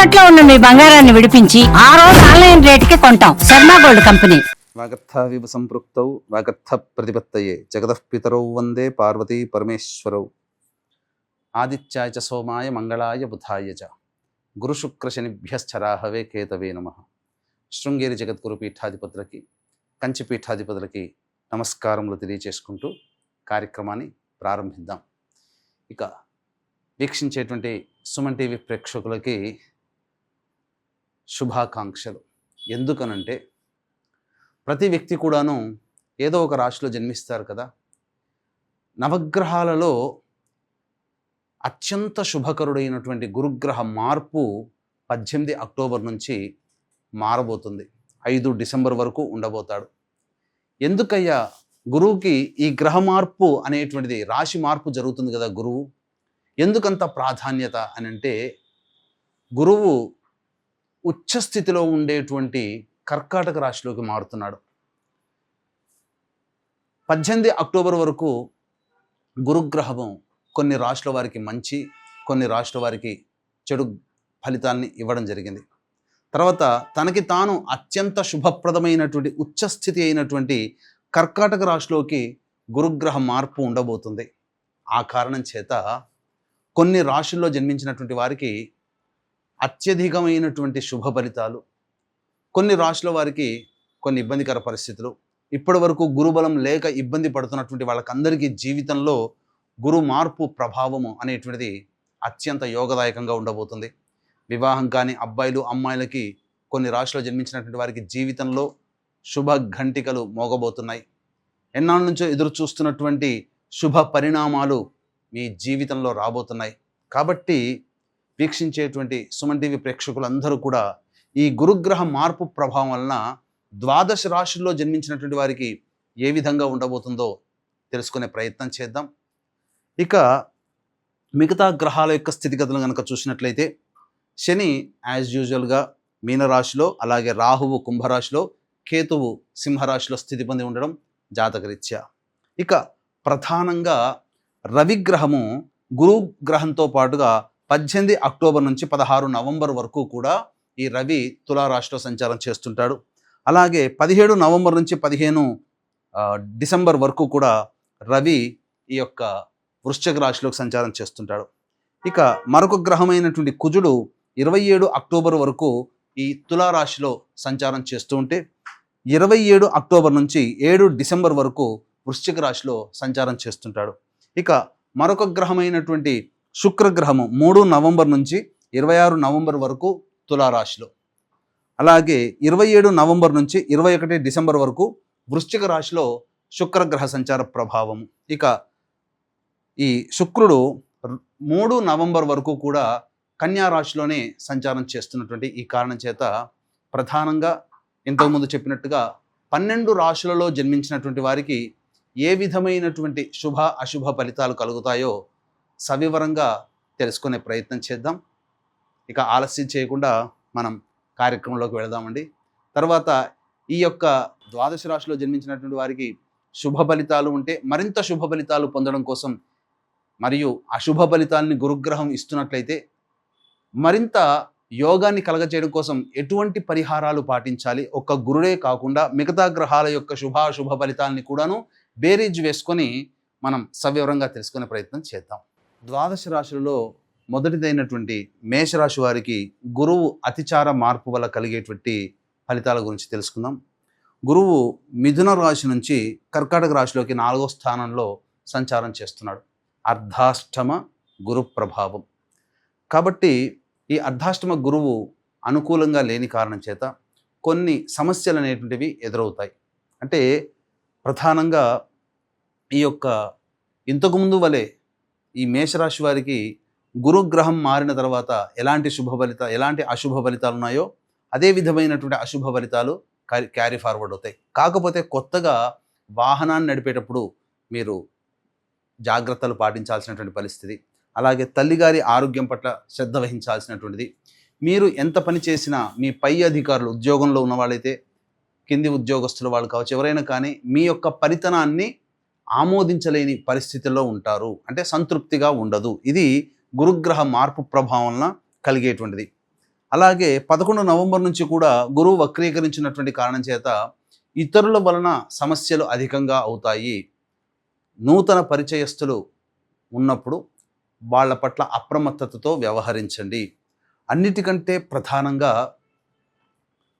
తాకట్లో ఉన్న మీ బంగారాన్ని విడిపించి ఆ రోజు ఆన్లైన్ రేటుకి కొంటాం. Sharma gold company. వాగర్థావివ సంపృక్తౌ వాగర్థ ప్రతిపత్తయే. జగదఃపితరౌ వందే పార్వతీ పరమేశ్వరౌ. ఆదిత్యాయ చ సోమాయ మంగళాయ బుధాయ చ. గురుశుక్రశనిభ్యశ్చరాహవే కేతవే నమ. శృంగేరి జగద్గురు పీఠాధిపతులకి కంచి పీఠాధిపతులకి నమస్కారములు తెలియచేసుకుంటూ కార్యక్రమాన్ని ప్రారంభిద్దాం. ఇక వీక్షించేటువంటి సుమన్ టీవీ ప్రేక్షకులకి శుభాకాంక్షలు. ఎందుకనంటే ప్రతి వ్యక్తి కూడాను ఏదో ఒక రాశిలో జన్మిస్తారు కదా. నవగ్రహాలలో అత్యంత శుభకరుడైనటువంటి గురుగ్రహ మార్పు పద్దెనిమిది అక్టోబర్ నుంచి మారబోతుంది. ఐదు డిసెంబర్ వరకు ఉండబోతాడు. ఎందుకయ్యా? గురువుకి ఈ గ్రహ మార్పు అనేటువంటిది రాశి మార్పు జరుగుతుంది కదా గురువు. ఎందుకంత ప్రాధాన్యత అని అంటే గురువు ఉచ్చస్థితిలో ఉండేటువంటి కర్కాటక రాశిలోకి మారుతున్నాడు. పద్దెనిమిది అక్టోబర్ వరకు గురుగ్రహం కొన్ని రాష్ట్రాల వారికి మంచి కొన్ని రాష్ట్రాల వారికి చెడు ఫలితాల్ని ఇవ్వడం జరిగింది. తర్వాత తనకి తాను అత్యంత శుభప్రదమైనటువంటి ఉచ్చస్థితి అయినటువంటి కర్కాటక రాశిలోకి గురుగ్రహ మార్పు ఉండబోతుంది. ఆ కారణం చేత కొన్ని రాశుల్లో జన్మించినటువంటి వారికి అత్యధికమైనటువంటి శుభ ఫలితాలు. కొన్ని రాశుల వారికి కొన్ని ఇబ్బందికర పరిస్థితులు. ఇప్పటి వరకు గురుబలం లేక ఇబ్బంది పడుతున్నటువంటి వాళ్ళకందరికీ జీవితంలో గురు మార్పు ప్రభావము అనేటువంటిది అత్యంత యోగదాయకంగా ఉండబోతుంది. వివాహం కాని అబ్బాయిలు అమ్మాయిలకి కొన్ని రాశులు జన్మించినటువంటి వారికి జీవితంలో శుభ ఘంటికలు మోగబోతున్నాయి. ఎన్నాళ్ళ నుంచో ఎదురు చూస్తున్నటువంటి శుభ పరిణామాలు మీ జీవితంలో రాబోతున్నాయి. కాబట్టి వీక్షించేటువంటి సుమన్ టీవీ ప్రేక్షకులందరూ కూడా ఈ గురుగ్రహ మార్పు ప్రభావం వలన ద్వాదశ రాశుల్లో జన్మించినటువంటి వారికి ఏ విధంగా ఉండబోతుందో తెలుసుకునే ప్రయత్నం చేద్దాం. ఇక మిగతా గ్రహాల యొక్క స్థితిగతులు కనుక చూసినట్లయితే శని యాజ్ యూజువల్గా మీనరాశిలో అలాగే రాహువు కుంభరాశిలో కేతువు సింహరాశిలో స్థితి పొంది ఉండడం జాతకరీత్యా. ఇక ప్రధానంగా రవిగ్రహము గురు గ్రహంతో పాటుగా పద్దెనిమిది అక్టోబర్ నుంచి పదహారు నవంబర్ వరకు కూడా ఈ రవి తులారాశిలో సంచారం చేస్తుంటాడు. అలాగే పదిహేడు నవంబర్ నుంచి పదిహేను డిసెంబర్ వరకు కూడా రవి ఈ యొక్క వృశ్చిక రాశిలోకి సంచారం చేస్తుంటాడు. ఇక మరొక గ్రహమైనటువంటి కుజుడు ఇరవై ఏడు అక్టోబర్ వరకు ఈ తులారాశిలో సంచారం చేస్తూ ఉంటే ఇరవై ఏడు అక్టోబర్ నుంచి ఏడు డిసెంబర్ వరకు వృశ్చిక రాశిలో సంచారం చేస్తుంటాడు. ఇక మరొక గ్రహమైనటువంటి శుక్రగ్రహము మూడు నవంబర్ నుంచి ఇరవై ఆరు నవంబర్ వరకు తులారాశిలో. అలాగే ఇరవై ఏడు నవంబర్ నుంచి ఇరవై ఒకటి డిసెంబర్ వరకు వృశ్చిక రాశిలో శుక్రగ్రహ సంచార ప్రభావం ఇక ఈ శుక్రుడు మూడు నవంబర్ వరకు కూడా కన్యా రాశిలోనే సంచారం చేస్తున్నటువంటి ఈ కారణం చేత ప్రధానంగా ఇంతకుముందు చెప్పినట్టుగా పన్నెండు రాశులలో జన్మించినటువంటి వారికి ఏ విధమైనటువంటి శుభ అశుభ ఫలితాలు కలుగుతాయో సవివరంగా తెలుసుకునే ప్రయత్నం చేద్దాం. ఇక ఆలస్యం చేయకుండా మనం కార్యక్రమంలోకి వెళదామండి. తర్వాత ఈ యొక్క ద్వాదశ రాశిలో జన్మించినటువంటి వారికి శుభ ఫలితాలు ఉంటే మరింత శుభ ఫలితాలు పొందడం కోసం మరియు అశుభ ఫలితాలని గురుగ్రహం ఇస్తున్నట్లయితే మరింత యోగాన్ని కలగచేయడం కోసం ఎటువంటి పరిహారాలు పాటించాలి? ఒక్క గురుడే కాకుండా మిగతా గ్రహాల యొక్క శుభాశుభ ఫలితాలని కూడాను బేరీజ్ వేసుకొని మనం సవివరంగా తెలుసుకునే ప్రయత్నం చేద్దాం. ద్వాదశ రాశులలో మొదటిదైనటువంటి మేషరాశి వారికి గురువు అతిచార మార్పు వల్ల కలిగేటువంటి ఫలితాల గురించి తెలుసుకుందాం. గురువు మిథున రాశి నుంచి కర్కాటక రాశిలోకి నాలుగో స్థానంలో సంచారం చేస్తున్నాడు. అర్ధాష్టమ గురు ప్రభావం. కాబట్టి ఈ అర్ధాష్టమ గురువు అనుకూలంగా లేని కారణం చేత కొన్ని సమస్యలు అనేటువంటివి ఎదురవుతాయి. అంటే ప్రధానంగా ఈ యొక్క ఇంతకుముందు వలె ఈ మేషరాశి వారికి గురుగ్రహం మారిన తర్వాత ఎలాంటి శుభ ఫలిత ఎలాంటి అశుభ ఫలితాలు ఉన్నాయో అదే విధమైనటువంటి అశుభ ఫలితాలు క్యారీ- క్యారీ ఫార్వర్డ్ అవుతాయి. కాకపోతే కొత్తగా వాహనాన్ని నడిపేటప్పుడు మీరు జాగ్రత్తలు పాటించాల్సినటువంటి పరిస్థితి. అలాగే తల్లిగారి ఆరోగ్యం పట్ల శ్రద్ధ వహించాల్సినటువంటిది. మీరు ఎంత పని చేసినా మీ పై అధికారులు ఉద్యోగంలో ఉన్న వాళ్ళైతే కింది ఉద్యోగస్తుల వాళ్ళు కావచ్చు ఎవరైనా కానీ మీ యొక్క పరితనాన్ని ఆమోదించలేని పరిస్థితుల్లో ఉంటారు. అంటే సంతృప్తిగా ఉండదు. ఇది గురుగ్రహ మార్పు ప్రభావంలో కలిగేటువంటిది. అలాగే పదకొండు నవంబర్ నుంచి కూడా గురువు వక్రీకరించినటువంటి కారణం చేత ఇతరుల వలన సమస్యలు అధికంగా అవుతాయి. నూతన పరిచయస్తులు ఉన్నప్పుడు వాళ్ళ పట్ల అప్రమత్తతతో వ్యవహరించండి. అన్నిటికంటే ప్రధానంగా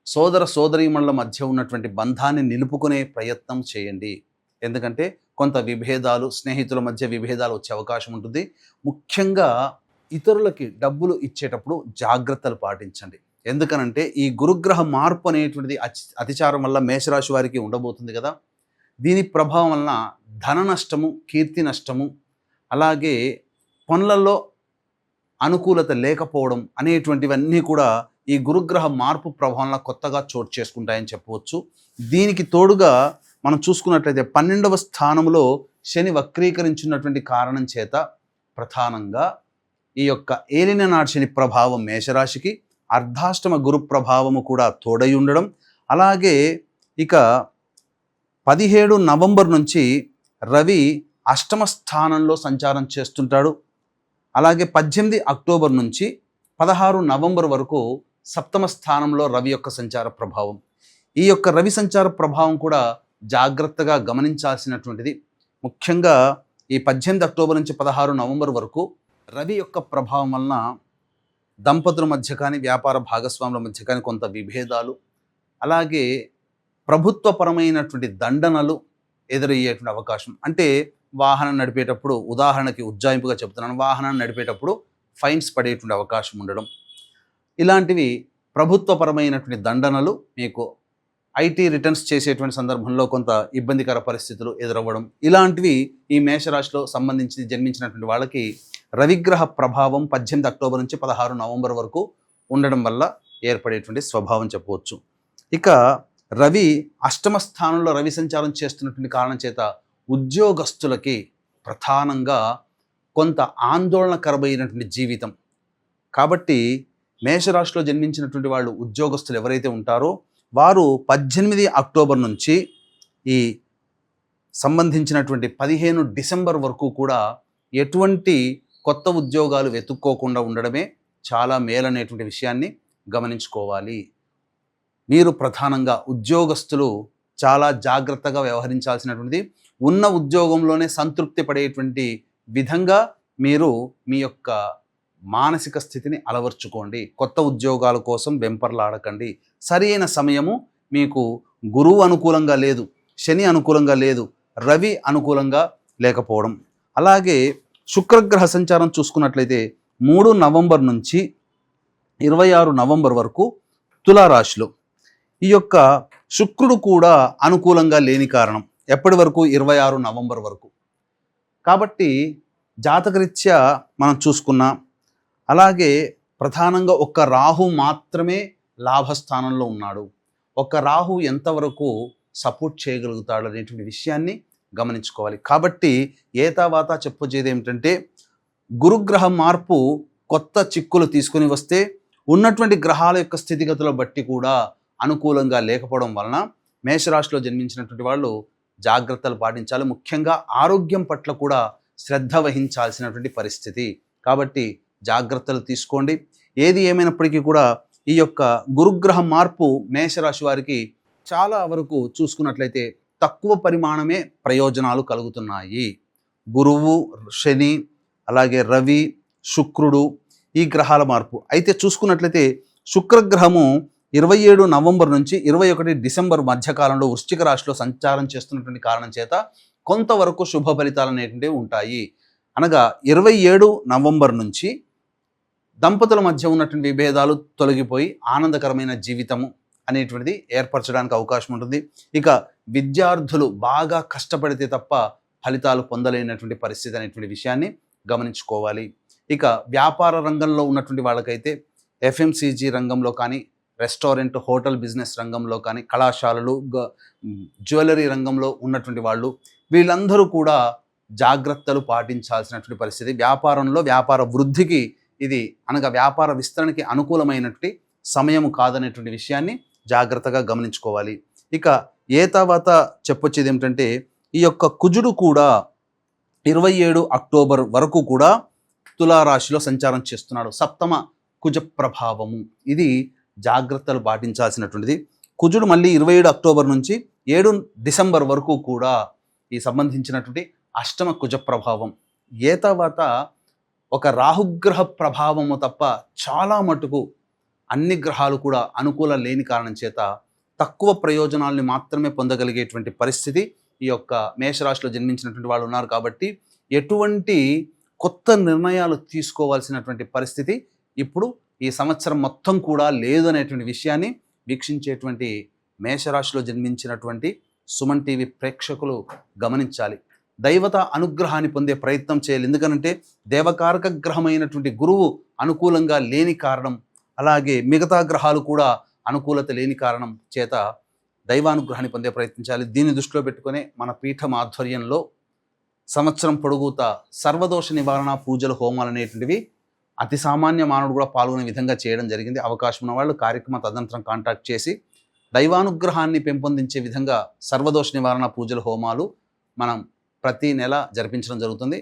సోదర సోదరీమణుల మధ్య ఉన్నటువంటి బంధాన్ని నిలుపుకునే ప్రయత్నం చేయండి. ఎందుకంటే కొంత విభేదాలు స్నేహితుల మధ్య విభేదాలు వచ్చే అవకాశం ఉంటుంది. ముఖ్యంగా ఇతరులకి డబ్బులు ఇచ్చేటప్పుడు జాగ్రత్తలు పాటించండి. ఎందుకనంటే ఈ గురుగ్రహ మార్పు అనేటువంటిది అతిచారం వల్ల మేషరాశి వారికి ఉండబోతుంది కదా. దీని ప్రభావం వలన ధన నష్టము కీర్తి నష్టము అలాగే పనులలో అనుకూలత లేకపోవడం అనేటువంటివన్నీ కూడా ఈ గురుగ్రహ మార్పు ప్రభావంలో కొత్తగా చోటు చేసుకుంటాయని చెప్పవచ్చు. దీనికి తోడుగా మనం చూసుకున్నట్లయితే పన్నెండవ స్థానంలో శని వక్రీకరించినటువంటి కారణం చేత ప్రధానంగా ఈ యొక్క ఏలిన నాటి శని ప్రభావం మేషరాశికి అర్ధాష్టమ గురు ప్రభావము కూడా తోడై ఉండడం అలాగే ఇక పదిహేడు నవంబర్ నుంచి రవి అష్టమ స్థానంలో సంచారం చేస్తుంటాడు. అలాగే పద్దెనిమిది అక్టోబర్ నుంచి పదహారు నవంబర్ వరకు సప్తమ స్థానంలో రవి యొక్క సంచార ప్రభావం. ఈ యొక్క రవి సంచార ప్రభావం కూడా జాగ్రత్తగా గమనించాల్సినటువంటిది. ముఖ్యంగా ఈ పద్దెనిమిది అక్టోబర్ నుంచి పదహారు నవంబర్ వరకు రవి యొక్క ప్రభావం వలన దంపతుల మధ్య కానీ వ్యాపార భాగస్వాముల మధ్య కానీ కొంత విభేదాలు అలాగే ప్రభుత్వపరమైనటువంటి దండనలు ఎదురయ్యేటువంటి అవకాశం. అంటే వాహనం నడిపేటప్పుడు ఉదాహరణకి ఉజ్జాయింపుగా చెప్తున్నాను వాహనం నడిపేటప్పుడు ఫైన్స్ పడేటువంటి అవకాశం ఉండడం. ఇలాంటివి ప్రభుత్వపరమైనటువంటి దండనలు మీకు ఐటీ రిటర్న్స్ చేసేటువంటి సందర్భంలో కొంత ఇబ్బందికర పరిస్థితులు ఎదురవ్వడం. ఇలాంటివి ఈ మేషరాశిలో సంబంధించి జన్మించినటువంటి వాళ్ళకి రవిగ్రహ ప్రభావం పద్దెనిమిది అక్టోబర్ నుంచి పదహారు నవంబర్ వరకు ఉండడం వల్ల ఏర్పడేటువంటి స్వభావం చెప్పవచ్చు. ఇక రవి అష్టమ స్థానంలో రవి సంచారం చేస్తున్నటువంటి కారణం చేత ఉద్యోగస్తులకి ప్రధానంగా కొంత ఆందోళనకరమైనటువంటి జీవితం. కాబట్టి మేషరాశిలో జన్మించినటువంటి వాళ్ళు ఉద్యోగస్తులు ఎవరైతే ఉంటారో వారు పద్దెనిమిది అక్టోబర్ నుంచి ఈ సంబంధించినటువంటి పదిహేను డిసెంబర్ వరకు కూడా ఎటువంటి కొత్త ఉద్యోగాలు వెతుక్కోకుండా ఉండడమే చాలా మేలనేటువంటి విషయాన్ని గమనించుకోవాలి. మీరు ప్రధానంగా ఉద్యోగస్తులు చాలా జాగ్రత్తగా వ్యవహరించాల్సినటువంటిది ఉన్న ఉద్యోగంలోనే సంతృప్తి పడేటువంటి విధంగా మీరు మీ యొక్క మానసిక స్థితిని అలవర్చుకోండి. కొత్త ఉద్యోగాల కోసం వెంపర్లాడకండి. సరైన సమయము మీకు గురువు అనుకూలంగా లేదు శని అనుకూలంగా లేదు రవి అనుకూలంగా లేకపోవడం. అలాగే శుక్రగ్రహ సంచారం చూసుకున్నట్లయితే మూడు నవంబర్ నుంచి ఇరవై ఆరు నవంబర్ వరకు తులారాశిలో. ఈ యొక్క శుక్రుడు కూడా అనుకూలంగా లేని కారణం ఎప్పటి వరకు? ఇరవై ఆరు నవంబర్ వరకు. కాబట్టి జాతకరీత్యా మనం చూసుకున్నా అలాగే ప్రధానంగా ఒక్క రాహు మాత్రమే లాభస్థానంలో ఉన్నాడు. ఒక్క రాహు ఎంతవరకు సపోర్ట్ చేయగలుగుతాడు అనేటువంటి విషయాన్ని గమనించుకోవాలి. కాబట్టి ఏతావాత చెప్పొచ్చేది ఏమిటంటే గురుగ్రహ మార్పు కొత్త చిక్కులు తీసుకొని వస్తే ఉన్నటువంటి గ్రహాల యొక్క స్థితిగతుల బట్టి కూడా అనుకూలంగా లేకపోవడం వలన మేషరాశిలో జన్మించినటువంటి వాళ్ళు జాగ్రత్తలు పాటించాలి. ముఖ్యంగా ఆరోగ్యం పట్ల కూడా శ్రద్ధ వహించాల్సినటువంటి పరిస్థితి. కాబట్టి జాగ్రత్తలు తీసుకోండి. ఏది ఏమైనప్పటికీ కూడా ఈ యొక్క గురుగ్రహ మార్పు మేషరాశి వారికి చాలా వరకు చూసుకున్నట్లయితే తక్కువ పరిమాణమే ప్రయోజనాలు కలుగుతున్నాయి. గురువు శని అలాగే రవి శుక్రుడు ఈ గ్రహాల మార్పు. అయితే చూసుకున్నట్లయితే శుక్రగ్రహము ఇరవై ఏడు నవంబర్ నుంచి ఇరవై ఒకటి డిసెంబర్ మధ్యకాలంలో వృశ్చిక రాశిలో సంచారం చేస్తున్నటువంటి కారణం చేత కొంతవరకు శుభ ఫలితాలు అనేటువంటివి ఉంటాయి. అనగా ఇరవై ఏడు నవంబర్ నుంచి దంపతుల మధ్య ఉన్నటువంటి విభేదాలు తొలగిపోయి ఆనందకరమైన జీవితము అనేటువంటిది ఏర్పరచడానికి అవకాశం ఉంటుంది. ఇక విద్యార్థులు బాగా కష్టపడితే తప్ప ఫలితాలు పొందలేనటువంటి పరిస్థితి అనేటువంటి విషయాన్ని గమనించుకోవాలి. ఇక వ్యాపార రంగంలో ఉన్నటువంటి వాళ్ళకైతే ఎఫ్ఎంసీజీ రంగంలో కానీ రెస్టారెంట్ హోటల్ బిజినెస్ రంగంలో కానీ కళాశాలలు గ- జ్యువెలరీ రంగంలో ఉన్నటువంటి వాళ్ళు వీళ్ళందరూ కూడా జాగ్రత్తలు పాటించాల్సినటువంటి పరిస్థితి. వ్యాపారంలో వ్యాపార వృద్ధికి ఇది అనగా వ్యాపార విస్తరణకి అనుకూలమైనటువంటి సమయం కాదనేటువంటి విషయాన్ని జాగ్రత్తగా గమనించుకోవాలి. ఇక ఏ తర్వాత చెప్పొచ్చేది ఏమిటంటే ఈ యొక్క కుజుడు కూడా ఇరవై ఏడు అక్టోబర్ వరకు కూడా తులారాశిలో సంచారం చేస్తున్నాడు. సప్తమ కుజ ప్రభావము. ఇది జాగ్రత్తలు పాటించాల్సినటువంటిది. కుజుడు మళ్ళీ ఇరవై ఏడు అక్టోబర్ నుంచి ఏడు డిసెంబర్ వరకు కూడా ఈ సంబంధించినటువంటి అష్టమ కుజ ప్రభావం. ఏ తర్వాత ఒక రాహుగ్రహ ప్రభావము తప్ప చాలా మటుకు అన్ని గ్రహాలు కూడా అనుకూల లేని కారణం చేత తక్కువ ప్రయోజనాల్ని మాత్రమే పొందగలిగేటువంటి పరిస్థితి ఈ యొక్క మేషరాశిలో జన్మించినటువంటి వాళ్ళు ఉన్నారు కాబట్టి ఎటువంటి కొత్త నిర్ణయాలు తీసుకోవాల్సినటువంటి పరిస్థితి ఇప్పుడు ఈ సంవత్సరం మొత్తం కూడా లేదు అనేటువంటి విషయాన్ని వీక్షించేటువంటి మేషరాశిలో జన్మించినటువంటి సుమన్ టీవీ ప్రేక్షకులు గమనించాలి. దైవత అనుగ్రహాన్ని పొందే ప్రయత్నం చేయాలి. ఎందుకనంటే దేవకారక గ్రహమైనటువంటి గురువు అనుకూలంగా లేని కారణం అలాగే మిగతా గ్రహాలు కూడా అనుకూలత లేని కారణం చేత దైవానుగ్రహాన్ని పొందే ప్రయత్నించాలి. దీన్ని దృష్టిలో పెట్టుకునే మన పీఠం ఆధ్వర్యంలో సంవత్సరం పొడుగుతా సర్వదోష నివారణ పూజలు హోమాలు అనేటువంటివి అతి సామాన్య మానవుడు కూడా పాల్గొనే విధంగా చేయడం జరిగింది. అవకాశం ఉన్న వాళ్ళు కార్యక్రమ తదనంతరం కాంటాక్ట్ చేసి దైవానుగ్రహాన్ని పెంపొందించే విధంగా సర్వదోష నివారణ పూజలు హోమాలు మనం ప్రతి నెల జరిపించడం జరుగుతుంది.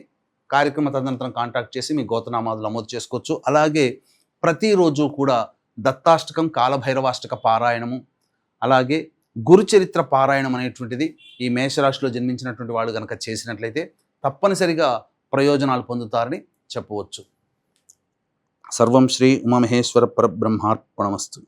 కార్యక్రమ తదనంతరం కాంటాక్ట్ చేసి మీ గోతనామాలు నమోదు చేసుకోవచ్చు. అలాగే ప్రతిరోజు కూడా దత్తాష్టకం కాలభైరవాష్టక పారాయణము అలాగే గురుచరిత్ర పారాయణం అనేటువంటిది ఈ మేషరాశిలో జన్మించినటువంటి వాళ్ళు కనుక చేసినట్లయితే తప్పనిసరిగా ప్రయోజనాలు పొందుతారని చెప్పవచ్చు. సర్వం శ్రీ ఉమామహేశ్వర పరబ్రహ్మార్పణమస్తు.